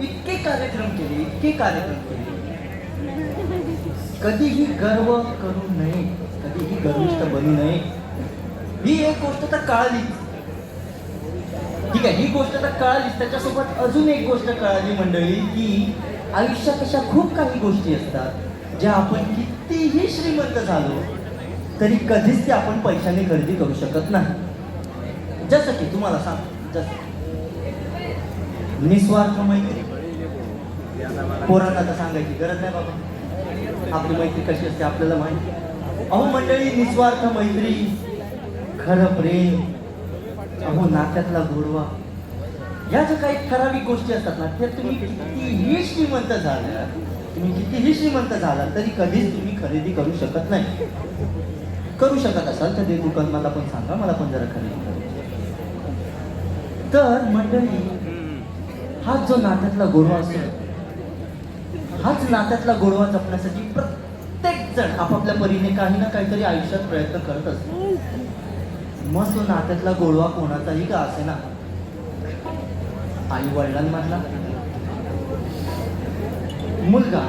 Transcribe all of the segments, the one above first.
इतके कार्यक्रम केले इतके कार्यक्रम केले. कधीही गर्व करू नये कधीही गर्विष्ठ बनू नये. ही एक गोष्ट तर कळाली. ठीक आहे ही गोष्ट तर कळालीच त्याच्यासोबत अजून एक गोष्ट कळाली मंडळी की आयुष्यात अशा खूप काही गोष्टी असतात ज्या आपण कितीही श्रीमंत झालो तरी कधीच ते आपण पैशाने खरेदी करू शकत नाही. जसं की तुम्हाला सांग जसं निस्वार्थ मैत्री. पोरांना तर सांगायची गरज नाही बाबा. आपली मैत्री कशी असते आपल्याला माहिती अहो मंडळी निस्वार्थ मैत्री खरं प्रेम. अहो नात्यातला गोडवा. या ज्या काही ठराविक गोष्टी असतात ना त्या तुम्ही कितीही श्रीमंत झाला तुम्ही कितीही श्रीमंत झाला तरी कधीच तुम्ही खरेदी करू शकत नाही. करू शकत असाल तर ते दुकान मला पण सांगा मला पण जरा खरेदी करू. तर मंडळी हा जो नात्यातला गोडवा असतो हाच नात्यातला गोडवा जपण्यासाठी प्रत्येक जण आपापल्या परीने काही ना काहीतरी आयुष्यात प्रयत्न करत असतो. मग तो नात्यातला गोडवा कोणाचाही का असे ना? आई वडिलांमधला मुलगा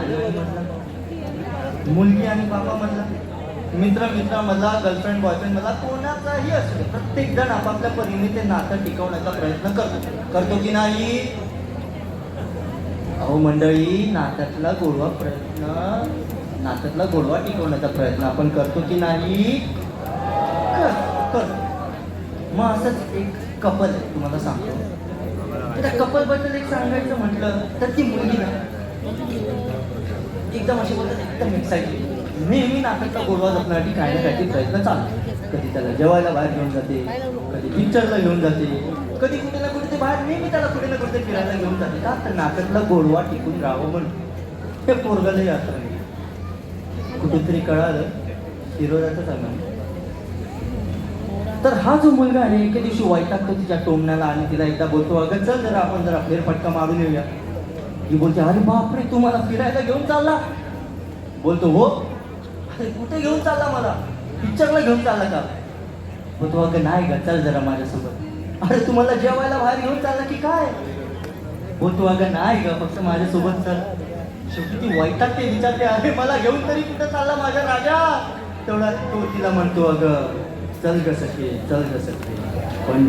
मुलगी आणि बाबा मधला मित्र मित्रामधला गर्लफ्रेंड बॉयफ्रेंड मधला कोणाचाही असतो प्रत्येक जण आपापल्या परीने ते नातं टिकवण्याचा प्रयत्न करतो. करतो की नाही? अहो मंडळी नात्यातला गोडवा प्रयत्न नात्यातला गोडवा टिकवण्याचा प्रयत्न आपण करतो की नाही? कर- करतो मग असंच एक कपल आहे तुम्हाला सांगतो. त्या कपलबद्दल एक सांगायचं म्हटलं तर ती मुलगी ना एकदम अशी बोलतात एकदम एक्साइटेड नेहमी नाटकचा गोडवा जपण्यासाठी काही ना काहीतरी प्रयत्न चालतो कधी त्याला जेवायला बाहेर घेऊन जाते कधी पिक्चरला घेऊन जाते कधी कुठे ना कुठे ते बाहेर नेहमी त्याला कुठे ना कुठे फिरायला घेऊन जाते. का तर नाटकला गोडवा टिकून राहावं म्हणून. हे पोरगले यात्रा नाही कुठेतरी कळालं शिरोजाचं सांगा तर हा जो मुलगा आहे एके दिवशी वैतागतो तिच्या टोमण्याला आणि तिला एकदा बोलतो अगं चल जरा आपण जरा फेरफटका मारून येऊया. ती बोलते अरे बापरे तू मला फिरायला घेऊन चालला. बोलतो हो. अरे कुठे घेऊन चालला मला? पिक्चरला घेऊन चालला का? बोलतो अगं नाही ग चल जरा माझ्यासोबत. अरे तुम्हाला जेवायला बाहेर घेऊन चालला की काय? हो तू अगं नाही ग फक्त माझ्यासोबत चल. शेवटी ती वैतागते विचारते अरे मला घेऊन तरी कुठं चालला माझ्या राजा? तेवढा तो तिला म्हणतो अगं चल ग सखे चल ग सखे. पण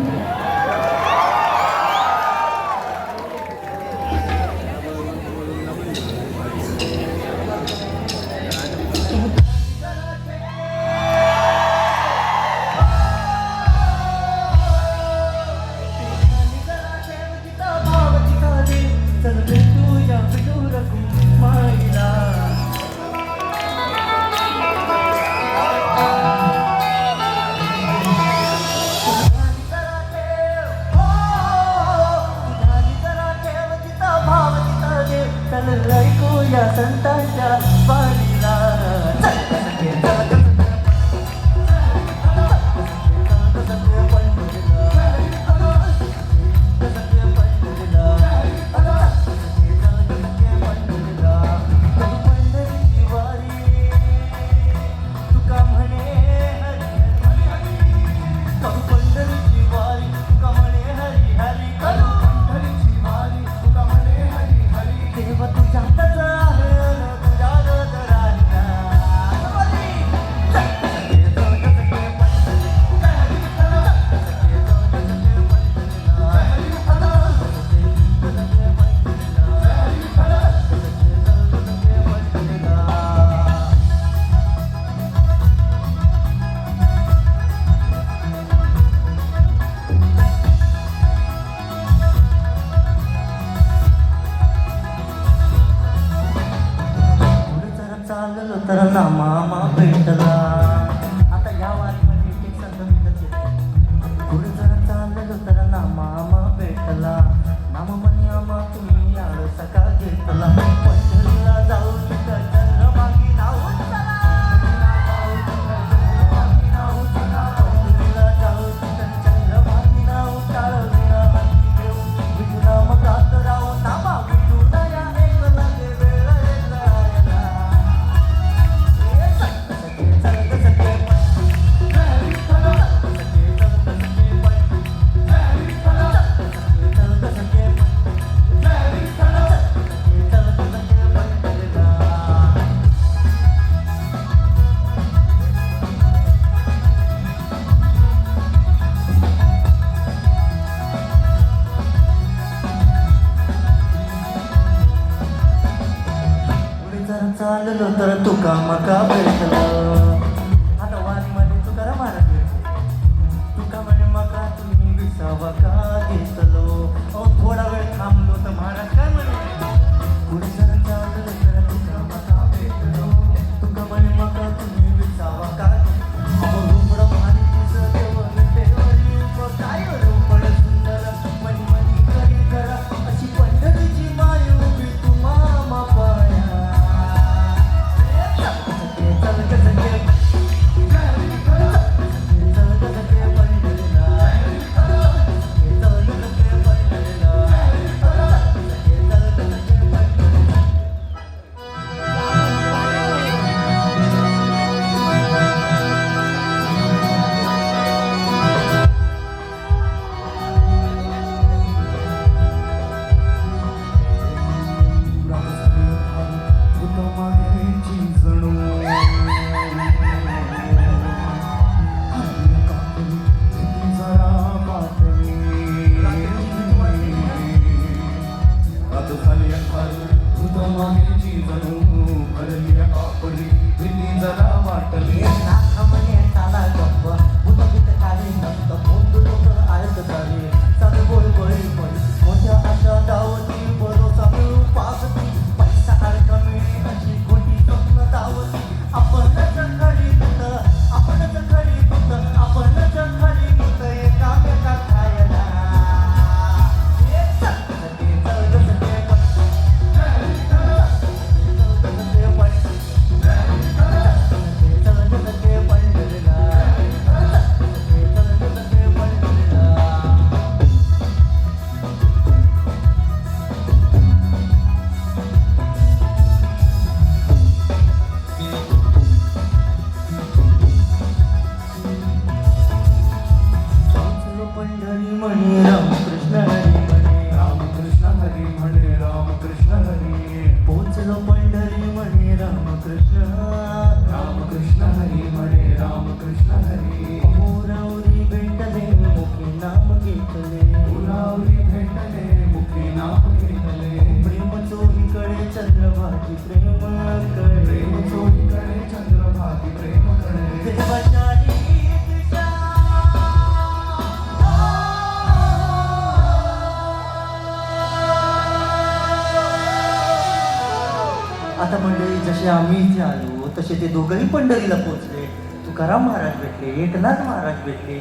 जसे आम्ही इथे आलो तसे ते दोघंही पंढरीला पोचले तुकाराम महाराज भेटले एकनाथ महाराज भेटले.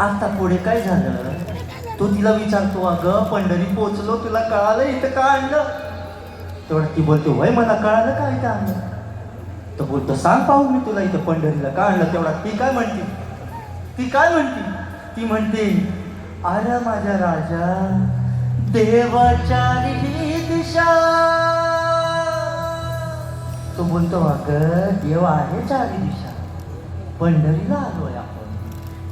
आता पुढे काय झालं? तो तिला विचारतो अगं पंढरी पोचलो तुला कळालं इथं का आणलं? तेवढं ती बोलते वय मला कळालं का इथं आणलं? तर बोलतो सांग पाहू मी तुला इथं पंढरीला का आणलं? तेवढा ती काय म्हणते? ती काय म्हणते? ती म्हणते अरे माझ्या राजा देवाचारी ही दिशा तो बोलतो अगं देव आहे चारी दिशा. पंढरीला आलोय आपण.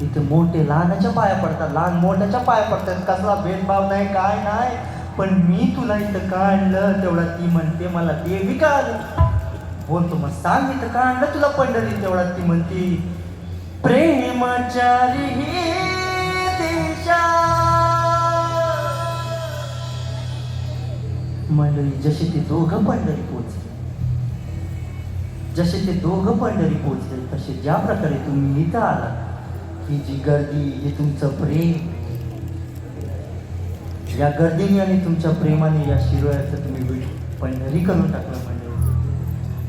इथे मोठे लहानाच्या पाया पडतात. लहान मोठ्याच्या पाया पडतात. कसला भेदभाव नाही काय नाही. पण मी तुला इथं का आणलं तेवढा ती म्हणते मला देवी का आली बोलतो मग सांग इथं का आणलं तुला पंढरी तेवढा ती म्हणती प्रेमचारी ही दिशा. मंडळी जशी ते दोघं पंढरी पोच जसे ते दोघं पंढरी पोचले तसे ज्या प्रकारे तुम्ही इथं आला ही जी गर्दी हे तुमचं प्रेम या गर्दीने आणि तुमच्या प्रेमाने या शिरोळ्याचं तुम्ही पंढरी करून टाकलं पंढरी.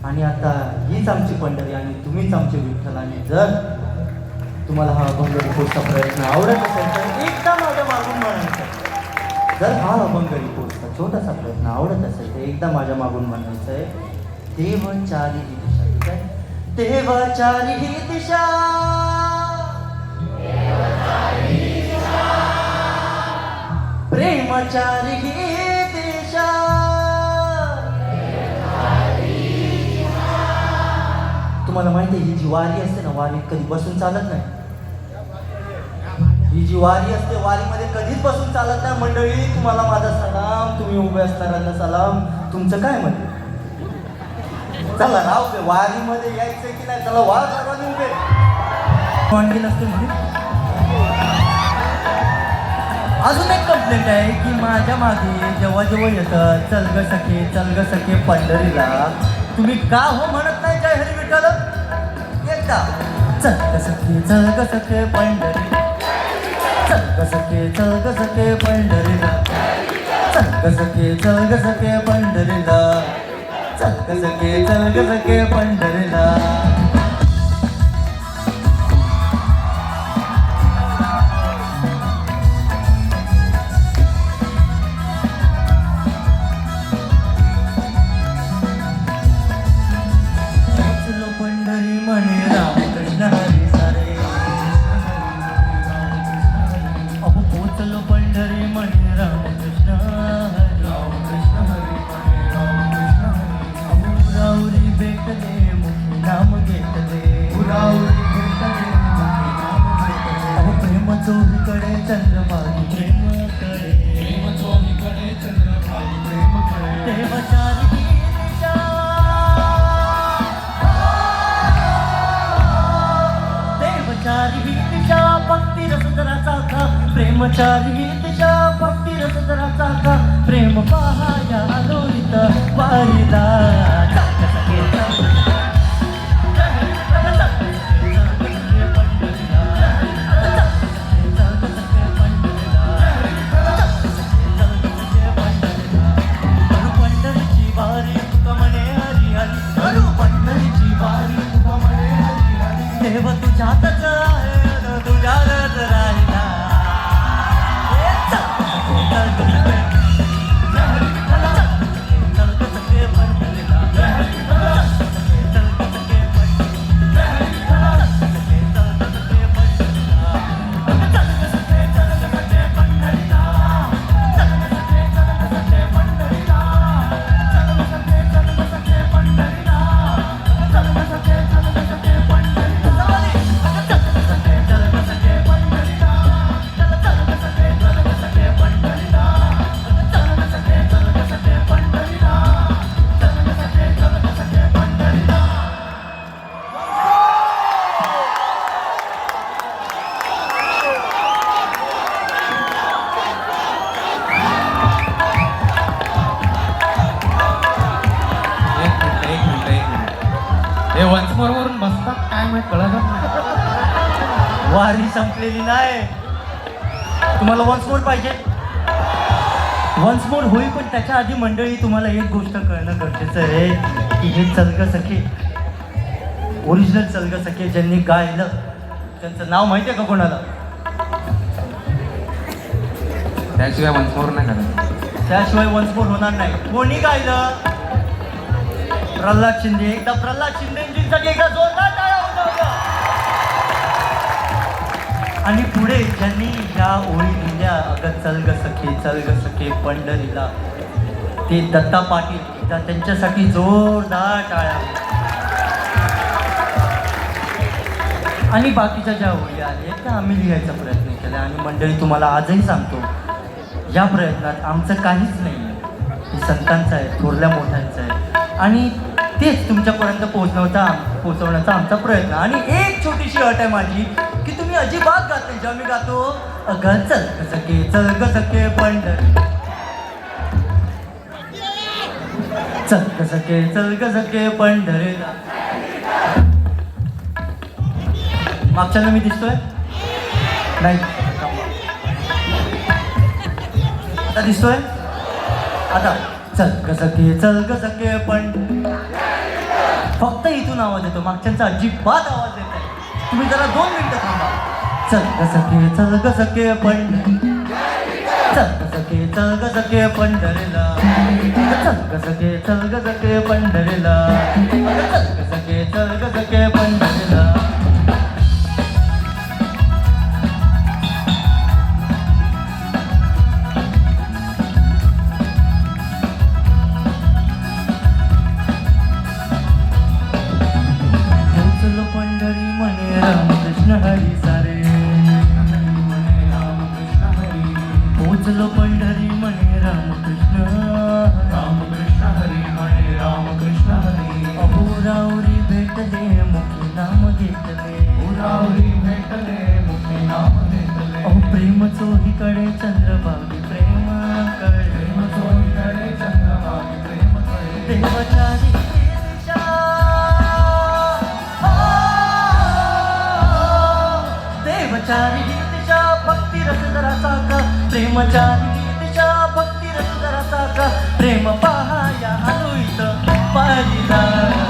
आणि आता हीच आमची पंढरी आणि तुम्हीच आमचे विठ्ठल. आणि जर तुम्हाला हा अभंग रिपोर्टचा प्रयत्न आवडत असेल तर एकदा माझ्या मागून म्हणायचं जर हा अभंग रिपोर्टचा छोटासा प्रयत्न आवडत असेल तर एकदा माझ्या मागून म्हणायचं आहे देव चारी देवाचारी ही दिशा प्रेमचारी ही दिशा तुम्हाला माहिती आहे ही जी वारी असते ना वारी कधी बसून चालत नाही. ही जी वारी असते वारीमध्ये कधीच बसून चालत नाही. मंडळी तुम्हाला माझा सलाम. तुम्ही उभे असणाऱ्यांना सलाम. तुमचं काय म्हणते चला राव ते वारीमध्ये यायचं की नाही चला वार सर्वांनी उभे वांगी नसते म्हणून अजून एक कंप्लेंट आहे की माझ्या मागे जेव्हा जेव्हा येतं चल ग सखे चल ग सखे पंढरीला तुम्ही का हो म्हणत नाही जय हरी विठ्ठल? एकदा. चल कसके चल कसके पंढरी चल कसके चल कसके पंढरीला. चल कसके चल कसके पंढरीला. चल कसके चल कसके पंढरीला प्रेमचारी ही दिशा भक्ती रसदराचा का प्रेम पहाया लोलित वारीला. कळत नाही वारी संपलेली नाही. तुम्हाला वन्स मोर पाहिजे. वन्स मोर होईल पण त्याच्या आधी मंडळी तुम्हाला एक गोष्ट कळणं गरजेचं आहे की हे चलग सखे ओरिजिनल चलग सखे ज्यांनी गायलं त्यांचं नाव माहिती आहे का कोणाला? त्याशिवाय वंचमोर नाही करत त्याशिवाय वन्स मोर होणार नाही. कोणी गायलं? प्रल्हाद शिंदे. एकदा प्रल्हाद शिंदेजींसाठी एकदा जोरदार. आणि पुढे ज्यांनी या ओळी लिहिल्या अगं चल ग सखे चल ग सखे पंढरीला. ते दत्ता पाटील त्यांच्यासाठी जोरदार टाळ्या आणि बाकीच्या ज्या ओळी आहेत त्या आम्ही लिहायचा प्रयत्न केला. आणि मंडळी तुम्हाला आजही सांगतो या प्रयत्नात आमचं काहीच नाही आहे हे संतांचं आहे थोरल्या मोठ्यांचं आहे. आणि तेच तुमच्यापर्यंत पोहोचवण्याचा पोहोचवण्याचा आमचा प्रयत्न. आणि एक छोटीशी अट आहे माझी की तुम्ही अजिबात गात नाही. जेव्हा मी गातो अगं चल कसके चल कसके पंढर. चल कसके चल कसके पंढरीला मागच्याला मी दिसतोय? नाही. आता दिसतोय? आता. चल कसके चल कसके पण फक्त इथून आवाज येतो. मागच्यांचा अजिबात आवाज येत आहे तुम्ही जरा दोन मिनिटं थांबा. चल कसके चल कसके पण चल कसके चल कसके पंढरीला. चल कसके चल कसके पंढरीला. चल कसके चल कसके पंढरीला. प्रेमचारी गीतच्या भक्ती रस जरा साका प्रेम पाहाया पाहिला.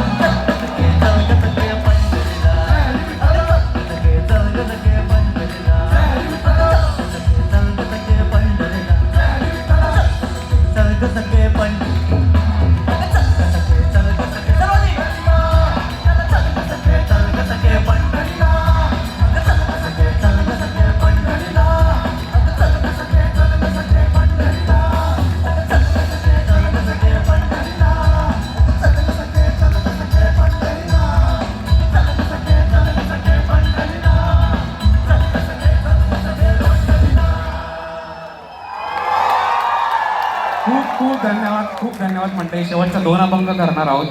अभंग करणार आहोत.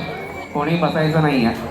कोणी बसायचं नाही आहे